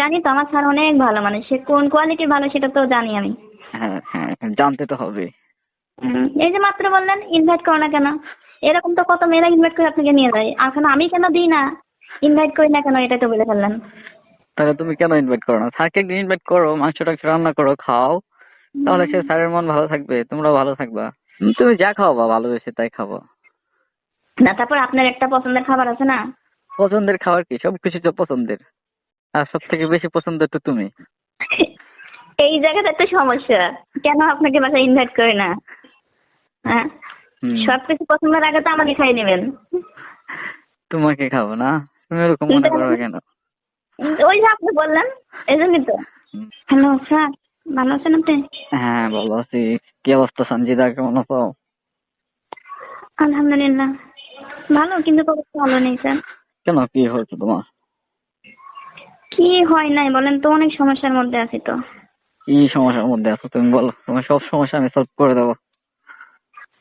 জানি তো আমার স্যার অনেক ভালো মানে সে কোন কোয়ালিটি ভালো সেটা তো জানি আমি। হ্যাঁ হ্যাঁ জানতে তো হবে। এই যে মাত্র বললেন ইনভাইট করো না কেন? এরকম তো কত মেয়েরা ইনভাইট করে আপনাকে নিয়ে যায়। এখন আমি কেন দিই না? ইনভাইট করি না কেন? এটা তো বলে ফেললেন তাহলে তুমি কেন ইনভাইট করো না? স্যারকে একদিন ইনভাইট করো মাংস টাংস রান্না করো খাও। তাহলে সে স্যারের মন ভালো থাকবে তোমরাও ভালো থাকবা। তুমি যা খাওয়াবা ভালোবেসে তাই খাব। না তারপর আপনার একটা পছন্দের খাবার আছে না? পছন্দের খাবার কি? সবকিছু তো পছন্দের। আর সব থেকে বেশি পছন্দ তো তুমি? এই জায়গাটা তো সমস্যা। কেন আপনাকে বাসায় ইনভাইট করে না? হ্যাঁ? হুম, সব কিছু পছন্দের আগে তো আমাকে খাই নেবেন। তোমাকে খাব না? তুমি এরকম মনে করবে কেন? ওই যে আপনি বললেন এই জন্যই তো। হ্যালো স্যার ভালো আছেন আপনি? হ্যাঁ ভালো আছি। কি অবস্থা সঞ্জিদা কেমন আছো? আলহামদুলিল্লাহ। ভালো কিন্তু ভালো নেই স্যার। কেন কি হয়েছে তোমার? কি হয় নাই বলেন তো অনেক সমস্যার মধ্যে আছি তো। কি সমস্যার মধ্যে আছো তুমি বলো তোমার সব সমস্যা আমি সলভ করে দেবো।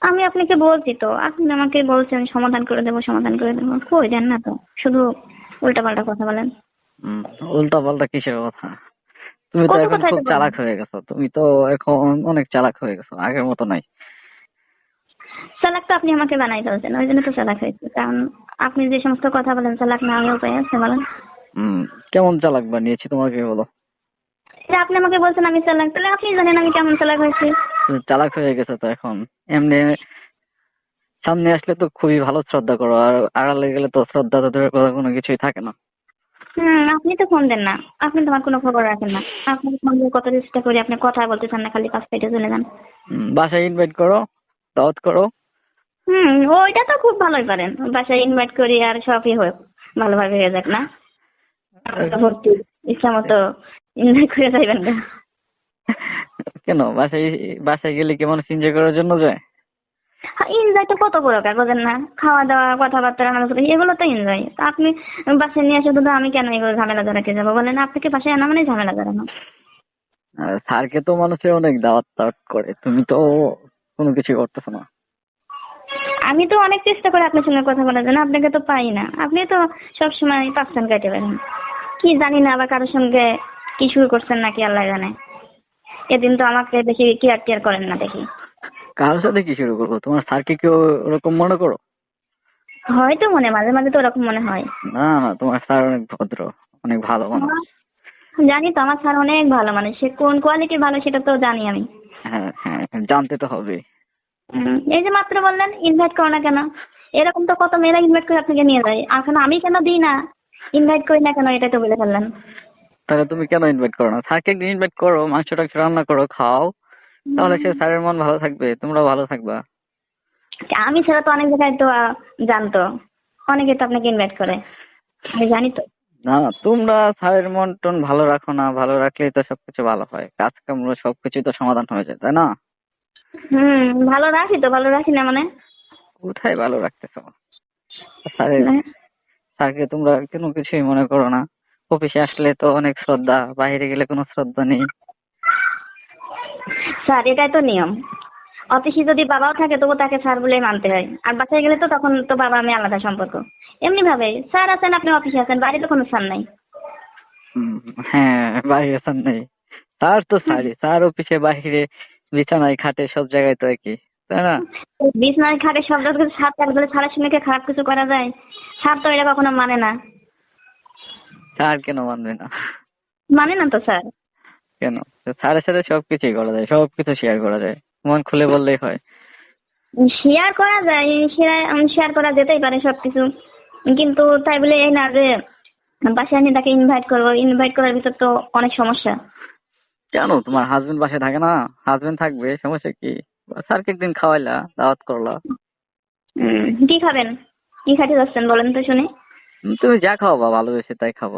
আমি আপনাকে বলছি তো আপনি আমাকে বলছেন সমাধান করে দেবো সমাধান করে দেবো। কই দেন না তো শুধু উল্টাপাল্টা কথা বলেন। উল্টা পাল্টা কিসের কথা? তুমি তো এখন খুব চালাক হয়ে গেছো তুমি তো এখন অনেক চালাক হয়ে গেছো আগের মতো নাই। চালাক তো আপনি আমাকে বানাই ফেলছেন ওই জন্য তো চালাক হয়েছে। কারণ আপনি যে সমস্ত কথা বলেন চালাক না হলে উপায় আছে বলেন। হুম কেমন চালাক বানিয়েছি তোমাকে বলো এটা আপনি আমাকে বলছেন আমি চালাক তাহলে আপনি জানেন আমি কেমন চালাক হয়েছি। চালাক হয়ে গেছো তো এখন। এমনি সামনে আসলে তো খুবই ভালো শ্রদ্ধা করো আর আড়ালে গেলে তো শ্রদ্ধা তাদের কথা কোনো কিছুই থাকে না। হুম আপনি তো ফোন দেন না আপনি তো আমার কোনো খবর রাখেন না। আপনি ফোন দিয়ে কত চেষ্টা করি আপনি কথা বলতে চান না খালি পাঁচ পেটে চলে যান। বাসায় ইনভাইট করো দাওয়াত করো। হুম ওইটা তো খুব ভালোই পারেন। বাসায় ইনভাইট করি আর সবই হোক ভালোভাবে হয়ে যাক না? ভর্তি। ইচ্ছা মতো ইনভাইট করে যাইবেন না। কেন? বাসায় বাসায় গেলে কি মানুষ এনজয় করার জন্য যায়? এনজয় তো কত না। খাওয়া দাওয়া কথাবার্তা রান্না করা, এগুলো তো এনজয় আপনি বাসায় নিয়ে আসে শুধু আমি কেন এগুলো ঝামেলা ধরাতে যাব? বলেন আপনাকে বাসায় আনা মানে ঝামেলা ধরানো। আর স্যারকে তো মানুষে অনেক দাওয়াত করে। তুমি তো কোনো কিছু করতেছো না। আমি তো অনেক চেষ্টা করি আপনার সঙ্গে কথা বলার জন্য। আপনাকে তো পাই না। আপনি তো সবসময় পাঁচটান কাটে পারেন কি জানি না আবার কারোর সঙ্গে কি শুরু করছেন নাকি আল্লাহ জানে। এদিন তো আমাকে দেখি কেয়ার টেয়ার করেন না দেখি। কারোর সাথে কি শুরু করব? তোমার স্যারকে কেউ ওরকম মনে করো? হয়তো মনে মাঝে মাঝে তো ওরকম মনে হয়। না না তোমার স্যার অনেক ভদ্র অনেক ভালো মানুষ। জানি তো আমার স্যার অনেক ভালো মানে সে কোন কোয়ালিটি ভালো সেটা তো জানি আমি। হ্যাঁ হ্যাঁ জানতে তো হবে। এই যে মাত্র বললেন ইনভাইট করো না কেন? এরকম তো কত মেয়েরা ইনভাইট করে আপনাকে নিয়ে যায়। এখন আমি কেন দিই না? ইনভাইট করি না কেন? এটা তো বলে ফেললেন তাহলে তুমি কেন ইনভাইট করো না? স্যারকে একদিন ইনভাইট করো মাংস টাংস রান্না করো খাও। তাহলে সে স্যারের মন ভালো থাকবে তোমরাও ভালো থাকবা। আমি ছাড়া তো অনেক জায়গায় তো জানতো। অনেকে তো আপনাকে ইনভাইট করে। আমি জানি তো। না তোমরা স্যারের মন টন ভালো রাখো না ভালো রাখলেই তো সবকিছু ভালো হয়। কাজ কামড় সবকিছু তো সমাধান হয়ে যায় তাই না? হুম ভালো রাখি তো ভালো রাখি না মানে? কোথায় ভালো রাখতেছো? স্যারের স্যারকে তোমরা কোনো কিছুই মনে করো না। অফিসে আসলে তো অনেক শ্রদ্ধা বাইরে গেলে কোনো শ্রদ্ধা নেই। স্যার এটাই তো নিয়ম। অফিসে যদি বাবাও থাকে তবু তাকে স্যার বলেই মানতে হয়। আর বাসায় গেলে তো তখন তো বাবা আমি আলাদা সম্পর্ক। এমনি ভাবে স্যার আছেন আপনি অফিসে আছেন বাড়িতে কোনো স্যার নাই। হ্যাঁ বাইরে স্যার নেই। স্যার তো স্যারই। স্যার অফিসে বাইরে বিছানায় খাটে সব জায়গায় তো একই তাই না? বিছানায় খাটে সব কিছু স্যার থাকলে স্যারের সঙ্গে খারাপ কিছু করা যায়? স্যার তো এটা কখনো মানে না। স্যার কেন মানবে না? মানে না তো স্যার। কেন? স্যারের সাথে সবকিছুই করা যায় সবকিছু শেয়ার করা যায়। মন খুলে বললেই হয়। শেয়ার করা যায় শেয়ার করা যেতেই পারে সব কিছু কিন্তু তাই বলে এই না যে বাসায় আমি তাকে ইনভাইট করব। ইনভাইট করার ভিতর তো অনেক সমস্যা। কেন? তোমার হাজবেন্ড বাসায় থাকে না? হাজবেন্ড থাকবে সমস্যা কি? স্যারকে একদিন খাওয়াইলা দাওয়াত করলা। কি খাবেন? কি খাইতে যাচ্ছেন বলেন তো শুনি। তুমি যা খাওয়াবা ভালোবেসে তাই খাব।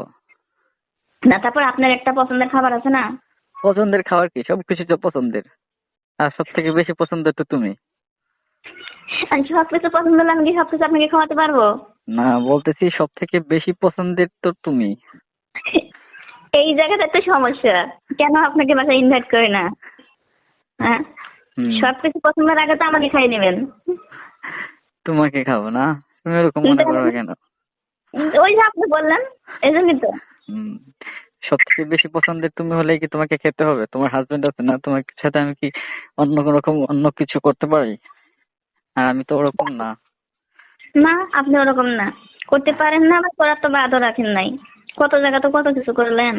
না তারপর আপনার একটা পছন্দের খাবার আছে না? পছন্দের খাবার কি? সবকিছু তো পছন্দের। আর সব থেকে বেশি পছন্দের তো তুমি। আর সব কিছু পছন্দ হলে আমি কি সব কিছু আপনাকে খাওয়াতে পারব? না বলতেছি সব থেকে বেশি পছন্দের তো তুমি। এই জায়গাটা তো সমস্যা। কেন আপনাকে বাসায় ইনভাইট করে না? হ্যাঁ? সব কিছু পছন্দের আগে তো আমাকে খাইয়ে নেবেন। তোমাকে খাব না? তুমি ওরকম মনে করবে কেন? ওই যে আপনি বললেন এই জন্যই তো। হুম, সব থেকে বেশি পছন্দের তুমি হলে কি তোমাকে খেতে হবে? তোমার হাজবেন্ড আছে না তোমার সাথে আমি কি অন্য কোনো রকম অন্য কিছু করতে পারি? আর আমি তো ওরকম না। না আপনি ওরকম না। করতে পারেন না আবার করার তো বাদও রাখেন নাই। কত জায়গা তো কত কিছু করলেন।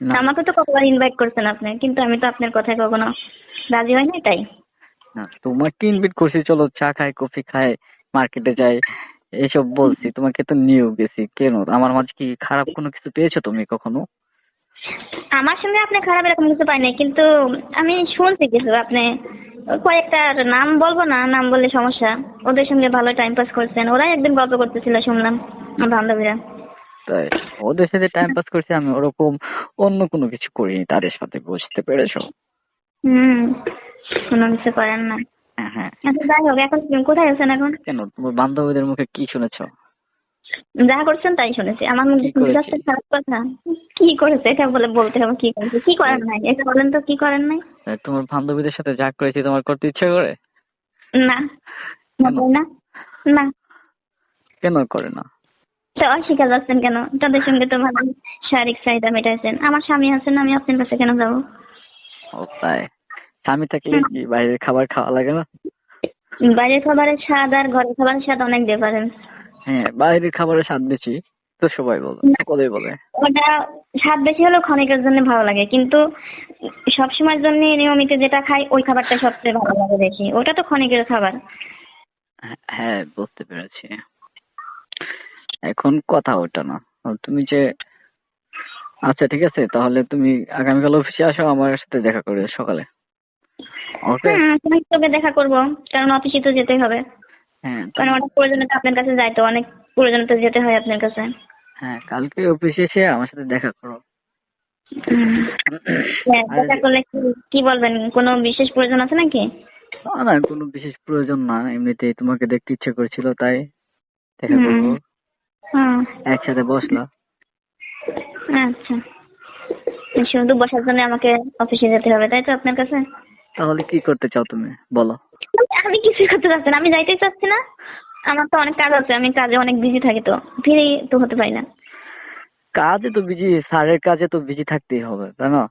না। আমাকে তো কতবার ইনভাইট করছেন আপনি কিন্তু আমি তো আপনার কথায় কখনো রাজি হই নাই তাই। না তোমাকে ইনভাইট করছি চলো চা খাই কফি খাই। মার্কেটে যাই এইসব বলছি তোমাকে তো নিয়েও গেছি কেন? আমার মাঝে কি খারাপ কোনো কিছু পেয়েছ তুমি কখনো? আমার সঙ্গে আপনি খারাপ এরকম কিছু পাই নাই কিন্তু আমি শুনছি কিছু আপনি কয়েকটা নাম বলব না নাম বললে সমস্যা। ওদের সঙ্গে ভালো টাইম পাস করছেন ওরাই একদিন গল্প করতেছিল শুনলাম আমার বান্ধবীরা। তাই ওদের সাথে টাইম পাস করছি আমি ওরকম অন্য কোনো কিছু করিনি তাদের সাথে বুঝতে পেরেছ? হুম কোনো কিছু করেন না হ্যাঁ। আচ্ছা যাই হোক এখন কোথায় আছেন এখন? কেন? তোমার বান্ধবীদের মুখে কি শুনেছো? যা করছেন তাই শুনেছি। আমার মুখে? যাচ্ছে খারাপ কথা কি করেছে? এটা বলে বলতে হবে কি করেছে? কি করেন নাই? এটা বলেন তো কি করেন নাই? তোমার বান্ধবীদের সাথে যা করেছি তোমার করতে ইচ্ছে করে? না? না না। কেন করে না? তো অস্বীকার যাচ্ছেন কেন? তাদের সঙ্গে তো ভালো শারীরিক চাহিদা মেটাইছেন। আমার স্বামী আছেন আমি আপনার কাছে কেন যাব? ও তাই। স্বামী থাকলে কি বাইরের খাবার খাওয়া লাগে না? বাইরের খাবারের স্বাদ আর ঘরের খাবারের স্বাদ অনেক ডিফারেন্স হ্যাঁ বাইরের খাবারের স্বাদ বেশি তো সবাই বলে। সকলেই বলে? ওটা স্বাদ বেশি হলেও ক্ষণিকের জন্য ভালো লাগে কিন্তু সবসময়ের জন্য নিয়মিত যেটা খাই ওই খাবারটা সবচেয়ে ভালো লাগে বেশি। ওটা তো ক্ষণিকের খাবার। হ্যাঁ, হ্যাঁ বুঝতে পেরেছি। এখন কথা ওটা না। তুমি যে আচ্ছা ঠিক আছে তাহলে তুমি আগামীকাল অফিসে আসো আমার সাথে দেখা করে সকালে। ওকে। হুম তুমি তোকে দেখা করব কারণ অফিসে তো যেতেই হবে। হ্যাঁ কারণ অনেক প্রয়োজনীয়তা আপনার কাছে যাই তো অনেক প্রয়োজনীয়তা যেতে হয় আপনার কাছে। হ্যাঁ কালকে অফিসে এসে আমার সাথে দেখা করো। হ্যাঁ, আর দেখা করলে কি- কি বলবেন? কোনো বিশেষ প্রয়োজন আছে নাকি? না, না কোনো বিশেষ প্রয়োজন না। এমনিতেই তোমাকে দেখতে ইচ্ছে করছিল তাই দেখা করব। একসাথে বসলা আচ্ছা। শুধু বসার জন্য আমাকে অফিসে যেতে হবে তাই তো আপনার কাছে? তাহলে কি করতে চাও তুমি? বলো। আমি কিছু করতে চাচ্ছি না। আমি যাইতেই চাচ্ছি না। আমার তো অনেক কাজ আছে। আমি কাজে অনেক বিজি থাকি তো। ফিরে তো হতে পারি না। কাজে তো বিজি স্যারের কাজে তো বিজি থাকতেই হবে তাই না?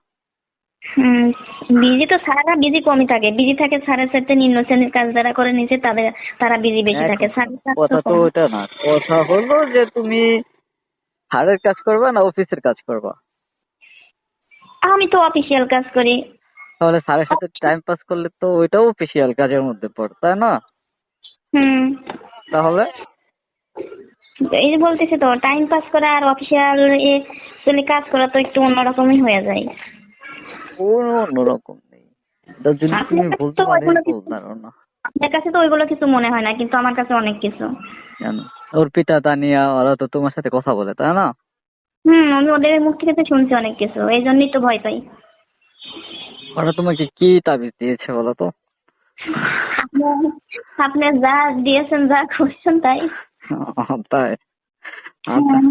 বিজি তো সারা বিজি কমই থাকে। বিজি থাকে সাড়ে চারটে নিম্ন শ্রেণির কাজ যারা করে নিচে তাদের তারা বিজি বেশি থাকে। স্যারের কথা তো ওটা না। কথা হলো যে তুমি হারের কাজ করবা না অফিসের কাজ করবা? আমি তো অফিসিয়াল কাজ করি। তাহলে স্যারের সাথে টাইম পাস করলে তো ওইটাও অফিসিয়াল কাজের মধ্যে পড়ে তাই না? হুম। তাহলে? এই যে বলতেছি তো টাইম পাস করা আর অফিসিয়াল এ চলে কাজ করা তো একটু অন্যরকমই হয়ে যায়। কোনো অন্যরকম নেই। যদি তুমি আপনার কাছে ভুল তো ওইগুলো ভুল কিছু- আপনার কাছে তো ওইগুলো কিছু মনে হয় না কিন্তু আমার কাছে অনেক কিছু। জানো অর্পিতা তানিয়া ওরা তো তোমার সাথে কথা বলে তাই না? হুম আমি ওদের মুখ থেকে তো শুনছি অনেক কিছু এই জন্যই তো ভয় পাই। ওরা তোমাকে কি তাবিজ দিয়েছে বলো তো আপনি আপনি যা দিয়েছেন যা করছেন তাই। তাই। আচ্ছা। হুম।